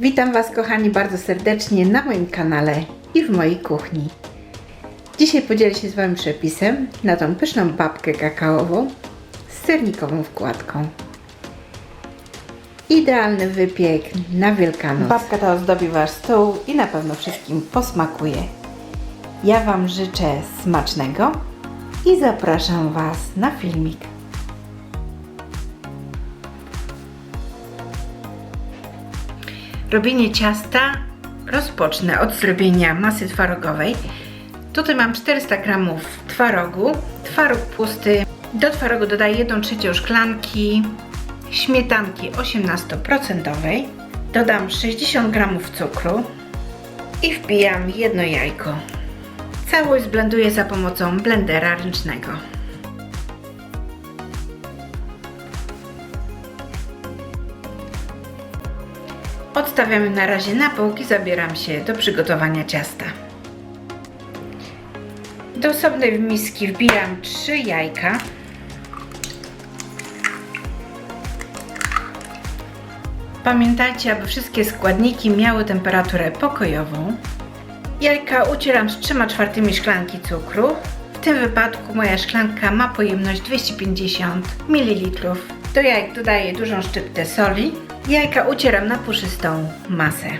Witam Was kochani bardzo serdecznie na moim kanale i w mojej kuchni. Dzisiaj podzielę się z Wami przepisem na tą pyszną babkę kakaową z sernikową wkładką. Idealny wypiek na Wielkanoc. Babka ta ozdobi Wasz stół i na pewno wszystkim posmakuje. Ja Wam życzę smacznego i zapraszam Was na filmik. Robienie ciasta rozpocznę od zrobienia masy twarogowej. Tutaj mam 400 g twarogu, twaróg pusty. Do twarogu dodaję 1 trzecią szklanki śmietanki 18%. Dodam 60 g cukru i wbijam jedno jajko. Całość zblenduję za pomocą blendera ręcznego. Odstawiamy na razie na półki, zabieram się do przygotowania ciasta. Do osobnej miski wbijam 3 jajka. Pamiętajcie, aby wszystkie składniki miały temperaturę pokojową. Jajka ucieram z 3 czwartymi szklanki cukru. W tym wypadku moja szklanka ma pojemność 250 ml. Do jajek dodaję dużą szczyptę soli. Jajka ucieram na puszystą masę.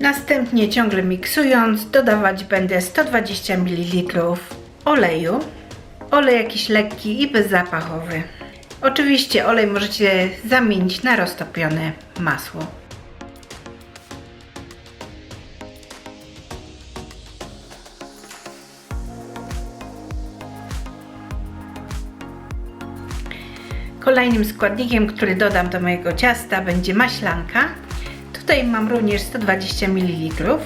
Następnie ciągle miksując dodawać będę 120 ml oleju. Olej jakiś lekki i bezzapachowy. Oczywiście olej możecie zamienić na roztopione masło. Kolejnym składnikiem, który dodam do mojego ciasta będzie maślanka. Tutaj mam również 120 ml.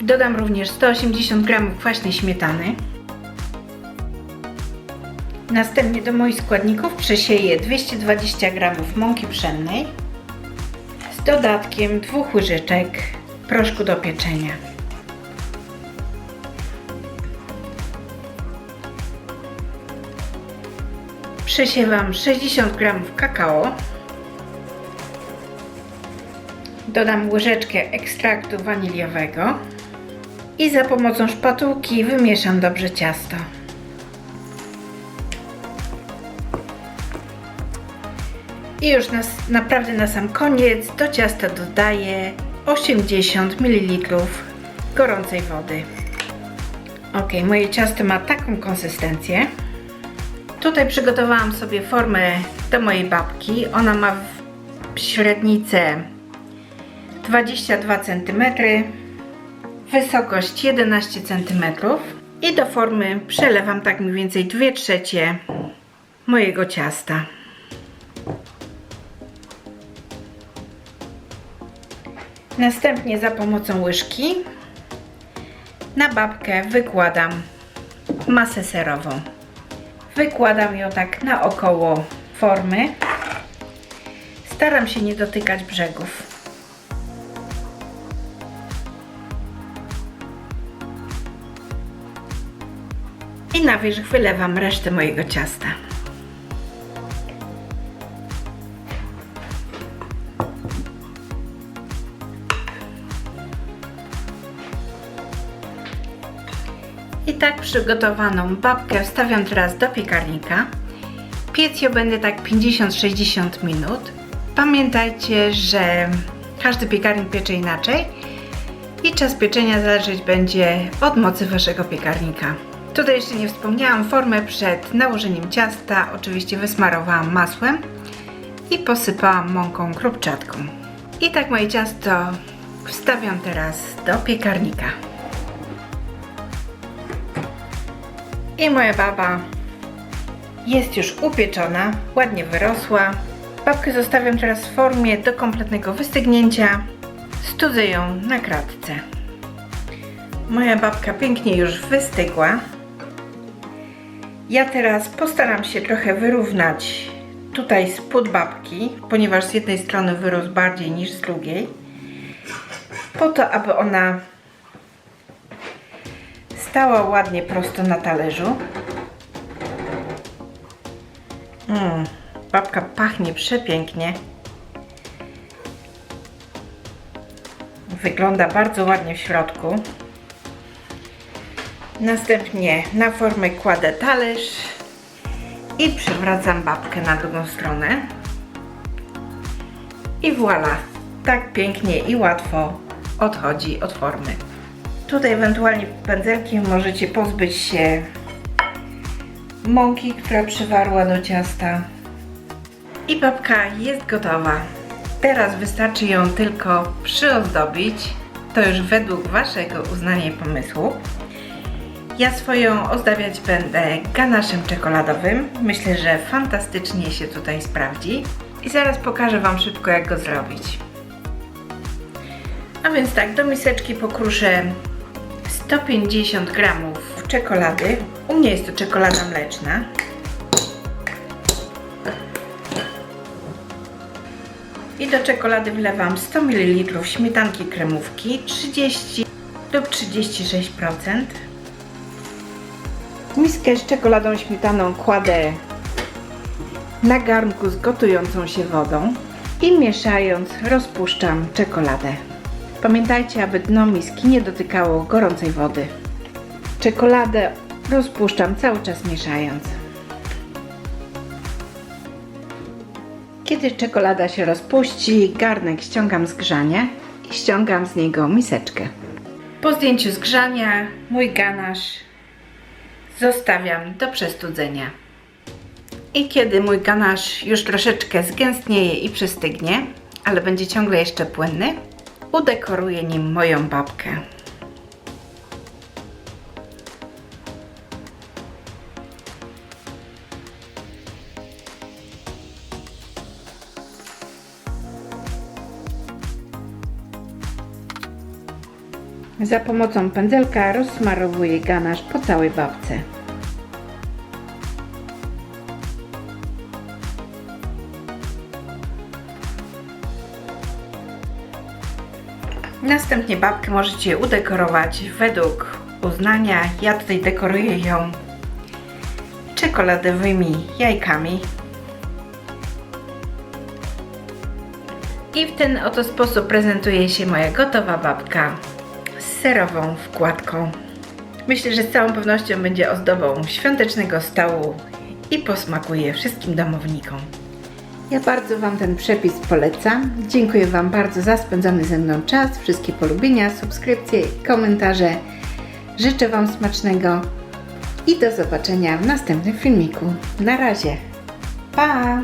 Dodam również 180 g kwaśnej śmietany. Następnie do moich składników przesieję 220 g mąki pszennej z dodatkiem dwóch łyżeczek proszku do pieczenia. Przesiewam 60 g kakao. Dodam łyżeczkę ekstraktu waniliowego i za pomocą szpatułki wymieszam dobrze ciasto. I już na, naprawdę na sam koniec do ciasta dodaję 80 ml gorącej wody. Ok, moje ciasto ma taką konsystencję. Tutaj przygotowałam sobie formę do mojej babki. Ona ma średnicę 22 cm, wysokość 11 cm i do formy przelewam tak mniej więcej 2 trzecie mojego ciasta. Następnie za pomocą łyżki na babkę wykładam masę serową. Wykładam ją tak naokoło formy. Staram się nie dotykać brzegów. I na wierzch wylewam resztę mojego ciasta. Tak przygotowaną babkę wstawiam teraz do piekarnika. Piec ją będę tak 50-60 minut. Pamiętajcie, że każdy piekarnik piecze inaczej i czas pieczenia zależeć będzie od mocy Waszego piekarnika. Tutaj jeszcze nie wspomniałam, formę przed nałożeniem ciasta oczywiście wysmarowałam masłem i posypałam mąką krupczatką. I tak moje ciasto wstawiam teraz do piekarnika. I moja baba jest już upieczona, ładnie wyrosła. Babkę zostawiam teraz w formie do kompletnego wystygnięcia. Studzę ją na kratce. Moja babka pięknie już wystygła. Ja teraz postaram się trochę wyrównać tutaj spód babki, ponieważ z jednej strony wyrósł bardziej niż z drugiej. Po to, aby ona stała ładnie prosto na talerzu. Mm, babka pachnie przepięknie. Wygląda bardzo ładnie w środku. Następnie na formę kładę talerz i przywracam babkę na drugą stronę. I voilà, tak pięknie i łatwo odchodzi od formy. Tutaj ewentualnie pędzelkiem możecie pozbyć się mąki, która przywarła do ciasta. I babka jest gotowa. Teraz wystarczy ją tylko przyozdobić. To już według Waszego uznania i pomysłu. Ja swoją ozdabiać będę ganaszem czekoladowym. Myślę, że fantastycznie się tutaj sprawdzi. I zaraz pokażę Wam szybko, jak go zrobić. A więc tak, do miseczki pokruszę 150 gramów czekolady. U mnie jest to czekolada mleczna. I do czekolady wlewam 100 ml śmietanki kremówki 30 lub 36%. Miskę z czekoladą śmietaną kładę na garnku z gotującą się wodą i mieszając rozpuszczam czekoladę. Pamiętajcie, aby dno miski nie dotykało gorącej wody. Czekoladę rozpuszczam cały czas mieszając. Kiedy czekolada się rozpuści, garnek ściągam z grzania i ściągam z niego miseczkę. Po zdjęciu z grzania mój ganasz zostawiam do przestudzenia. I kiedy mój ganasz już troszeczkę zgęstnieje i przystygnie, ale będzie ciągle jeszcze płynny, udekoruję nim moją babkę. Za pomocą pędzelka rozsmarowuję ganasz po całej babce. Następnie babkę możecie udekorować według uznania. Ja tutaj dekoruję ją czekoladowymi jajkami. I w ten oto sposób prezentuje się moja gotowa babka z serową wkładką. Myślę, że z całą pewnością będzie ozdobą świątecznego stołu i posmakuje wszystkim domownikom. Ja bardzo Wam ten przepis polecam. Dziękuję Wam bardzo za spędzony ze mną czas, wszystkie polubienia, subskrypcje i komentarze. Życzę Wam smacznego i do zobaczenia w następnym filmiku. Na razie. Pa!